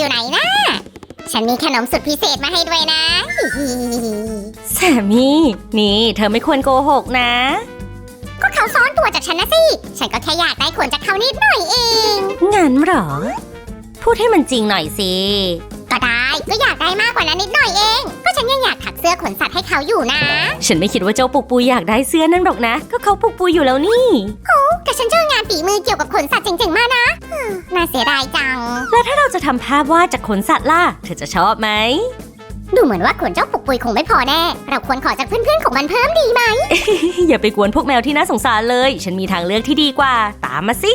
อยู่ไหนนะ ฉันมีขนมสุดพิเศษมาให้ด้วยนะแซมมี่นี่ เธอไม่ควรโกหกนะ ก็เขาซ้อนตัวจากฉันนะสิ ฉันก็แค่อยากได้ขนจากเขานิดหน่อยเอง งั้นเหรอ พูดให้มันจริงหน่อยสิ ก็ได้ ก็อยากได้มากกว่านั้นนิดหน่อยเอง ก็ฉันยังอยากถักเสื้อขนสัตว์ให้ เขาอยู่นะ ฉันไม่คิดว่าเจ้าปุกปุยอยากได้เสื้อนั่นหรอกนะ ก็เขาปุกปุยอยู่แล้วนี่แต่ฉันเจองานฝีมือเกี่ยวกับขนสัตว์เจ๋งๆมานะฮึ่มน่าเสียดายจัง แล้วถ้าเราจะทำภาพวาดจากขนสัตว์ล่ะ เธอจะชอบไหม ดูเหมือนว่าขนเจ้าปุกปุยคงไม่พอแน่ เราควรขอจากเพื่อนๆของมันเพิ่มดีไหม อย่าไปกวนพวกแมวที่น่าสงสารเลย ฉันมีทางเลือกที่ดีกว่า ตามมาสิ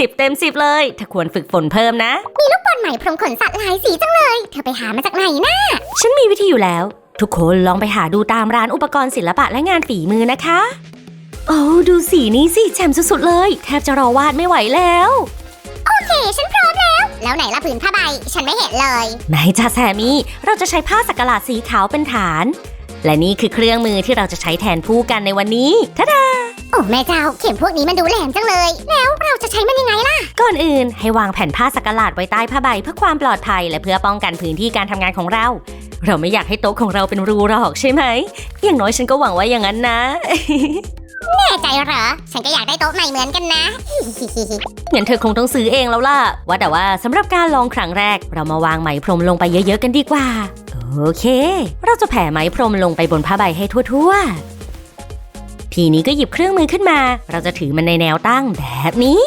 10 เต็ม 10 เลย ถ้าควรฝึกฝนเพิ่มนะ มีลูกบอลใหม่พรมขนสัตว์หลายสีจังเลย เธอไปหามาจากไหนนะฉันมีวิธีอยู่แล้ว ทุกคนลองไปหาดูตามร้านอุปกรณ์ศิลปะและงานฝีมือนะคะ โอ้ดูสีนี้สิแจ่มสุดๆเลย แทบจะรอวาดไม่ไหวแล้ว โอเค ฉันพร้อมแล้ว แล้วไหนละผืนผ้าใบ ฉันไม่เห็นเลยไายจ้าแซมี่เราจะใช้ผ้าสักหลาดสีขาวเป็นฐาน และนี่คือเครื่องมือที่เราจะใช้แทนผู้กันในวันนี้ทะดา โอ้แม่เจ้าเข็มพวกนี้มันดูแหลมจังเลย แล้วเราจะใช้มันยังไงล่ะ ก่อนอื่นให้วางแผ่นผ้าสักหลาดไว้ใต้ผ้าใบเพื่อความปลอดภัยและเพื่อป้องกันพื้นที่การทำงานของเรา เราไม่อยากให้โต๊ะของเราเป็นรูหรอกใช่ไหม อย่างน้อยฉันก็หวังว่าอย่างนั้นนะ แน่ใจเหรอ ฉันก็อยากได้โต๊ะใหม่เหมือนกันนะ งั้นเธอคงต้องซื้อเองแล้วล่ะ ว่าแต่ว่าสำหรับการลองครั้งแรก เรามาวางไหมพรมลงไปเยอะๆกันดีกว่า โอเค เราจะแผ่ไหมพรมลงไปบนผ้าใบให้ทั่วๆ ทีนี้ก็หยิบเครื่องมือขึ้นมา เราจะถือมันในแนวตั้งแบบนี้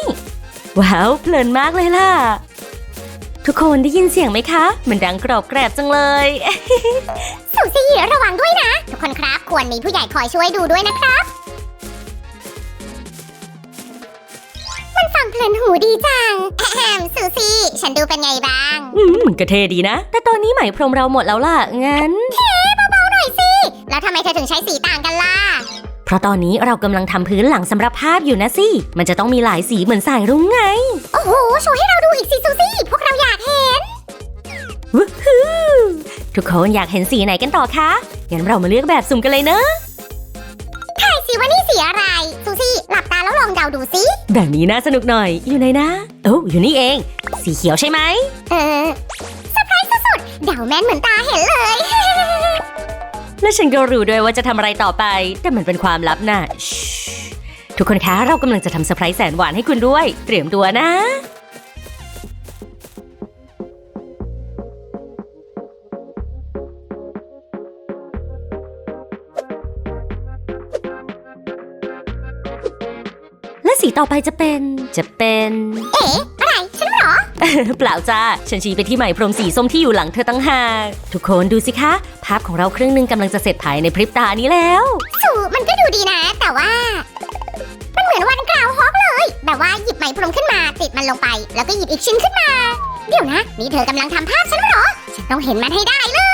ว้าว เพลินมากเลยล่ะ ทุกคนได้ยินเสียงไหมคะ มันดังกรอบแกรบจังเลยสุซี่ระวังด้วยนะ ทุกคนครับ ควรมีผู้ใหญ่คอยช่วยดูด้วยนะครับ มันฟังเพลินหูดีจังแอมสุซี่ฉันดูเป็นไงบ้าง อืมก็เท่ดีนะ แต่ตอนนี้ไหมพรมเราหมดแล้วล่ะ งั้นหน่อยสิ แล้วทำไมเธอถึงใช้สีต่างกันล่ะ เพราะตอนนี้เรากำลังทำพื้นหลังสำหรับภาพอยู่นะสิ มันจะต้องมีหลายสีเหมือนสายรุ้งไง โอ้โห โชว์ให้เราดูอีกสิสุซี่ พวกเราอยากเห็นวู้ฮู้ทุกคนอยากเห็นสีไหนกันต่อคะ งั้นเรามาเลือกแบบสุ่มกันเลยเนอะใช่สิว่านี่สีอะไรสุซี่ หลับตาแล้วลองเดาดูสิ แบบนี้น่าสนุกหน่อย อยู่ไหนนะ โอ้อยู่นี่เอง สีเขียวใช่ไหม เออเซอร์ไพรส์สุดๆเดาแม่นเหมือนตาเห็นเลย และฉันก็รู้ด้วยว่าจะทำอะไรต่อไป แต่มันเป็นความลับนะทุกคนคะ เรากำลังจะทำเซอร์ไพรส์แสนหวานให้คุณด้วย เตรียมตัวนะและสีต่อไปจะเป็น จะเป็น เอ๊ะอะไรฉัน เปล่าจ้า ฉันชี้ไปที่ไหมพรมสีส้มที่อยู่หลังเธอตั้งหากทุกคนดูสิคะ ภาพของเราครึ่งหนึ่งกำลังจะเสร็จภายในพริบตานี้แล้ว สูมันก็ดูดีนะ แต่ว่า มันเหมือนวันกราวฮอกเลย แบบว่าหยิบไหมพรมขึ้นมา ติดมันลงไป แล้วก็หยิบอีกชิ้นขึ้นมา เดี๋ยวนะ นี่เธอกำลังทำภาพฉันเหรอ ฉันต้องเห็นมันให้ได้เลย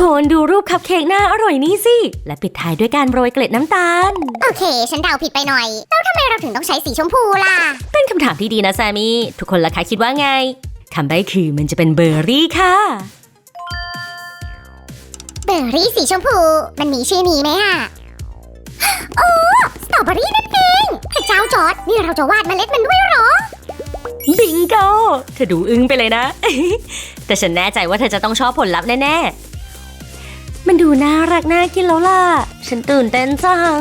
คนดูรูปคัพเค้กหน้าอร่อยนี่สิ และปิดท้ายด้วยการโรยเกล็ดน้ำตาล โอเค ฉันเดาผิดไปหน่อย แล้วทำไมเราถึงต้องใช้สีชมพูล่ะ เป็นคำถามที่ดีนะแซมมี่ ทุกคนล่ะคะคิดว่าไงคำใบ้คือมันจะเป็นเบอร์รี่ค่ะ เบอร์รี่สีชมพู มันมีชื่อนี้ไหมอะโอ้สตรอเบอรี่นั่นเองพระเจ้าจอร์ดนี่เราจะวาดเมล็ดมันด้วยเหรอ บิงโกเธอดูอึ้งไปเลยนะ แต่ฉันแน่ใจว่าเธอจะต้องชอบผลลัพธ์แน่ๆ มันดูน่ารักน่ากินแล้วล่ะ ฉันตื่นเต้นจัง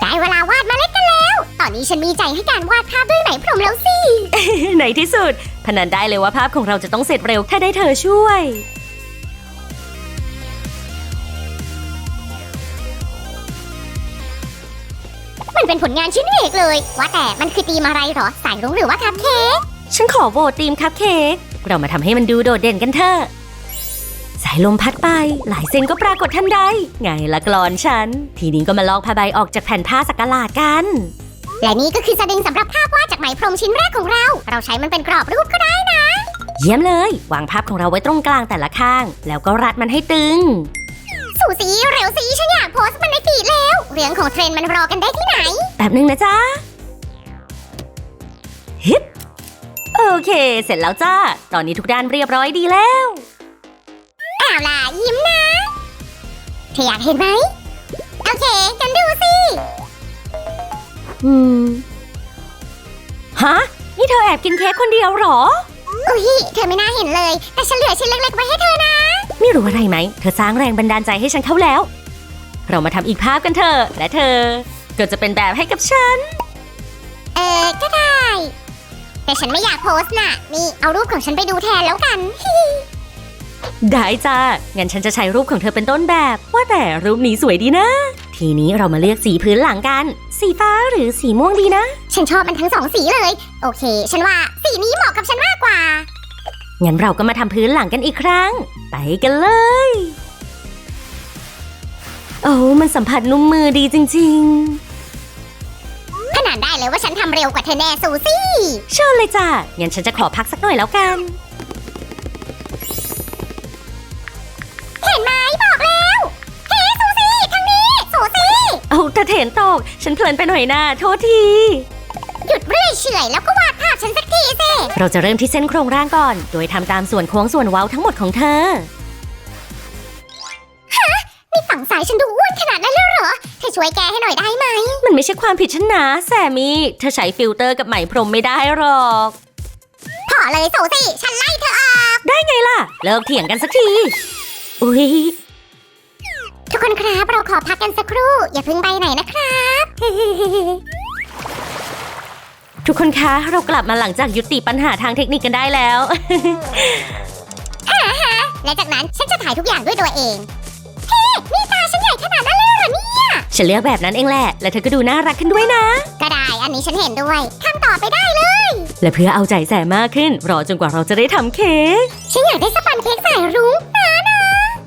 ได้เวลาวาดเมล็ดกันแล้ว ตอนนี้ฉันมีใจให้การวาดภาพด้วยไหมพรมแล้วสิ ในที่สุด พนันได้เลยว่าภาพของเราจะต้องเสร็จเร็วถ้าได้เธอช่วย มันเป็นผลงานชิ้นเอกเลย ว่าแต่มันคือตีมอะไรเหรอ สายรุ้งหรือว่าคัพเค้ก ฉันขอโหวตทีมคัพเค้ก เรามาทำให้มันดูโดดเด่นกันเถอะ สายลมพัดไป หลายเส้นก็ปรากฏทันใด ไงละกรอนฉัน ทีนี้ก็มาลอกผ้าใบออกจากแผ่นผ้าสักหลาดกัน และนี่ก็คือสดิงสำหรับภาพวาดจากไหมพรมชิ้นแรกของเรา เราใช้มันเป็นกรอบรูปก็ได้นะ เยี่ยมเลย วางภาพของเราไว้ตรงกลางแต่ละข้าง แล้วก็รัดมันให้ตึง สู่สีเร็วสีฉันอยากโพสต์มันในฟีดแล้ว เรื่องของเทรนด์มันรอกันได้ที่ไหน แบบนึงนะจ๊ะฮิปโอเค เสร็จแล้วจ้า ตอนนี้ทุกด้านเรียบร้อยดีแล้ว เอาล่ะ ยิ้มนะ เธออยากเห็นไหมโอโอเคกันดูสิ อืม ฮะ นี่เธอแอบกินเค้กคนเดียวเหรอ อุ้ยเธอไม่น่าเห็นเลย แต่ฉันเหลือชิ้นเล็กๆไว้ให้เธอนะ ไม่รู้อะไรไหม เธอสร้างแรงบันดาลใจให้ฉันเข้าแล้ว เรามาทำอีกภาพกันเถอะ และเธอ ก็จะเป็นแบบให้กับฉัน เออก็ได้ แต่ฉันไม่อยากโพสต์น่ะ นี่เอารูปของฉันไปดูแทนแล้วกัน ได้จ้า งั้นฉันจะใช้รูปของเธอเป็นต้นแบบ ว่าแต่รูปนี้สวยดีนะ ทีนี้เรามาเลือกสีพื้นหลังกัน สีฟ้าหรือสีม่วงดีนะ ฉันชอบมันทั้งสองสีเลย โอเค ฉันว่าสีนี้เหมาะกับฉันมากกว่า งั้นเราก็มาทำพื้นหลังกันอีกครั้ง ไปกันเลย โอ้มันสัมผัสนุ่มมือดีจริงขนาดได้เลยว่าฉันทำเร็วกว่าเธอแน่ซูซี่ๆเชิญเลยจ้างั้นฉันจะขอพักสักหน่อยแล้วกัน เอาตะเถนตก ฉันเพลินไปหน่อยนะโทษที หยุดเรื่อยเฉอยแล้วก็วาดภาพฉันสักทีสิเราจะเริ่มที่เส้นโครงร่างก่อน โดยทำตามส่วนโค้งส่วนเว้าทั้งหมดของเธอ นี่ฝั่งซ้ายฉันดูอ้วนขนาดนั้นเลยเหรอเธอช่วยแกให้หน่อยได้ไหม มันไม่ใช่ความผิดฉันนะแซมมี่เธอใช้ฟิลเตอร์กับไหมพรมไม่ได้หรอก พอเลยซูซี่ฉันไล่เธอออก ได้ไงล่ะ เลิกเถียงกันสักที อุ๊ย ทุกคนครับเราขอพักกันสักครู่ อย่าเพิ่งไปไหนนะครับ ทุกคนคะเรากลับมาหลังจากยุติปัญหาทางเทคนิคกันได้แล้ว และจากนั้นฉันจะถ่ายทุกอย่างด้วยตัวเองเฮ้นี่ตาฉันใหญ่ขนาดนั้นเลยเหรอเนี่ยฉันเลือกแบบนั้นเองแหละ และเธอก็ดูน่ารักขึ้นด้วยนะ ก็ได้ อันนี้ฉันเห็นด้วยทำต่อไปได้เลย และเพื่อเอาใจแสมากขึ้น รอจนกว่าเราจะได้ทำเค้กฉันอยากได้สปันเค้กสายรุ้งนะนะ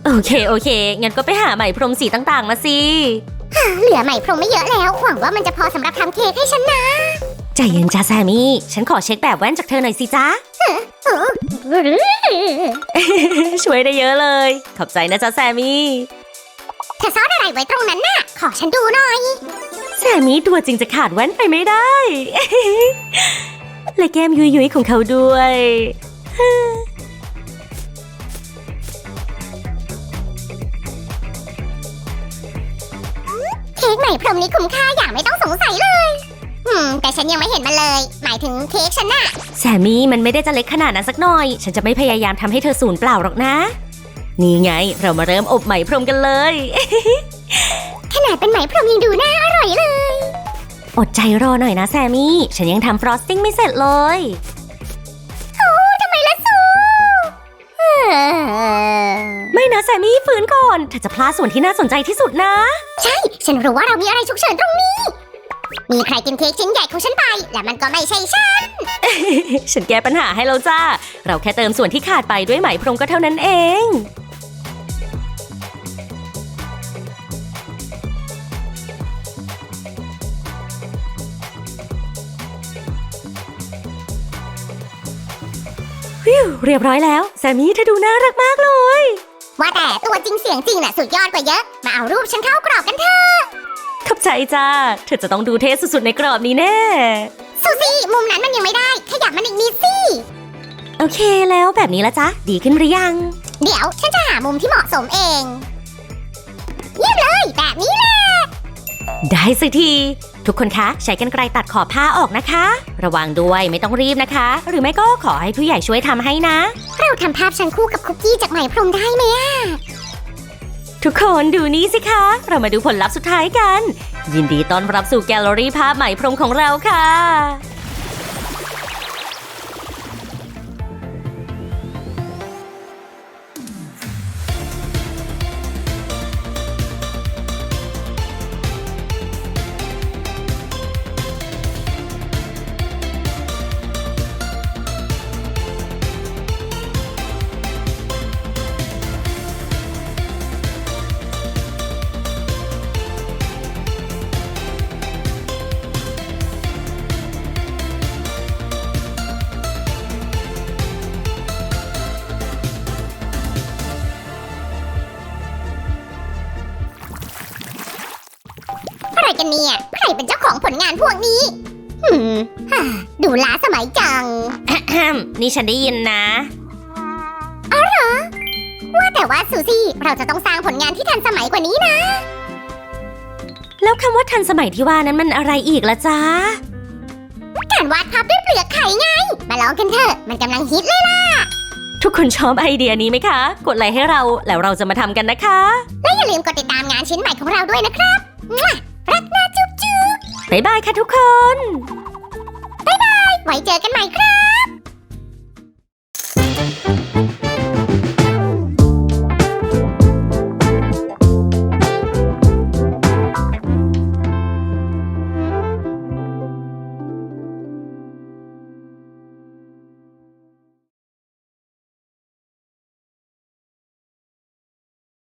โอเคโอเค งั้นก็ไปหาไหมพรมสีต่างๆ มาสิ เหลือไหมพรมไม่เยอะแล้ว หวังว่ามันจะพอสำหรับทำเค้กให้ฉันนะใจเย็นจ้าแซมมี่ ฉันขอเช็คแบบแว่นจากเธอหน่อยสิจ๊ะช่วยได้เยอะเลย ขอบใจนะจ๊ะแซมมี่ เธอซ่อนอะไรไว้ตรงนั้นน่ะ ขอฉันดูหน่อย แซมมี่ตัวจริงจะขาดแว่นไปไม่ได้ และแก้มยุยยุยๆของเขาด้วย เค้กไหมพรมนี้คุ้มค่าอย่างไม่ต้องสงสัยเลย อืม แต่ฉันยังไม่เห็นมันเลย หมายถึงเค้กฉันน่ะ แซมมี่มันไม่ได้จะเล็กขนาดนั้นสักหน่อย ฉันจะไม่พยายามทำให้เธอสูญเปล่าหรอกนะ นี่ไง เรามาเริ่มอบไหมพรมกันเลย ขนาดเป็นไหมพรมยังดูน่าอร่อยเลย อดใจรอหน่อยนะแซมมี่ ฉันยังทำฟรอสติ้งไม่เสร็จเลย โอ้ทำไมล่ะซูเออ ไม่นะแซมมี่ฟื้นก่อนเธอจะพลาดส่วนที่น่าสนใจที่สุดนะ ใช่ ฉันรู้ว่าเรามีอะไรฉุกเฉินตรงนี้ มีใครกินเค้กชิ้นใหญ่ของฉันไป และมันก็ไม่ใช่ฉัน ฉันแก้ปัญหาให้แล้วจ้า เราแค่เติมส่วนที่ขาดไปด้วยไหมพรมก็เท่านั้นเองวิวเรียบร้อยแล้ว แซมมี่เธอดูน่ารักมากเลย ว่าแต่ตัวจริงเสียงจริงน่ะสุดยอดกว่าเยอะ มาเอารูปฉันเข้ากรอบกันเถอะขอบใจจ้า เธอจะต้องดูเท่สุดๆในกรอบนี้แน่ ซูซี่มุมนั้นมันยังไม่ได้ ขยับมันอีกนิดสิโอเคแล้วแบบนี้ละจ๊ะดีขึ้นหรือยัง เดี๋ยวฉันจะหามุมที่เหมาะสมเอง เยี่ยมเลยแบบนี้แหละ ได้สิที ทุกคนคะ ใช้กันไกรตัดขอบผ้าออกนะคะ ระวังด้วยไม่ต้องรีบนะคะ หรือไม่ก็ขอให้ผู้ใหญ่ช่วยทำให้นะ เราทำภาพฉันคู่กับคุกกี้จากไหมพรมได้ไหมอะทุกคนดูนี่สิคะ เรามาดูผลลัพธ์สุดท้ายกัน ยินดีต้อนรับสู่แกลเลอรี่ภาพใหม่พรมของเราค่ะ รกันเนี่ย ใครเป็นเจ้าของผลงานพวกนี้หืมฮ่าดูล้าสมัยจัง นี่ฉันได้ยินนะว่าแต่ว่าซูซี่ เราจะต้องสร้างผลงานที่ทันสมัยกว่านี้นะ แล้วคำว่าทันสมัยที่ว่านั้นมันอะไรอีกล่ะจ๊ะ การวาดภาพด้วยเปลือกไข่ไง มาลองกันเถอะ มันกำลังฮิตเลยทุกคนชอบไอเดียนี้ไหมคะ กดไลค์ให้เราแล้วเราจะมาทำกันนะคะ และอย่าลืมกดติดตามงานชิ้นใหม่ของเราด้วยนะครับมั่ว รักนะจุ๊บจุ๊บบ๊ายบายค่ะทุกคนบายๆไว้เจอกันใหม่ครับ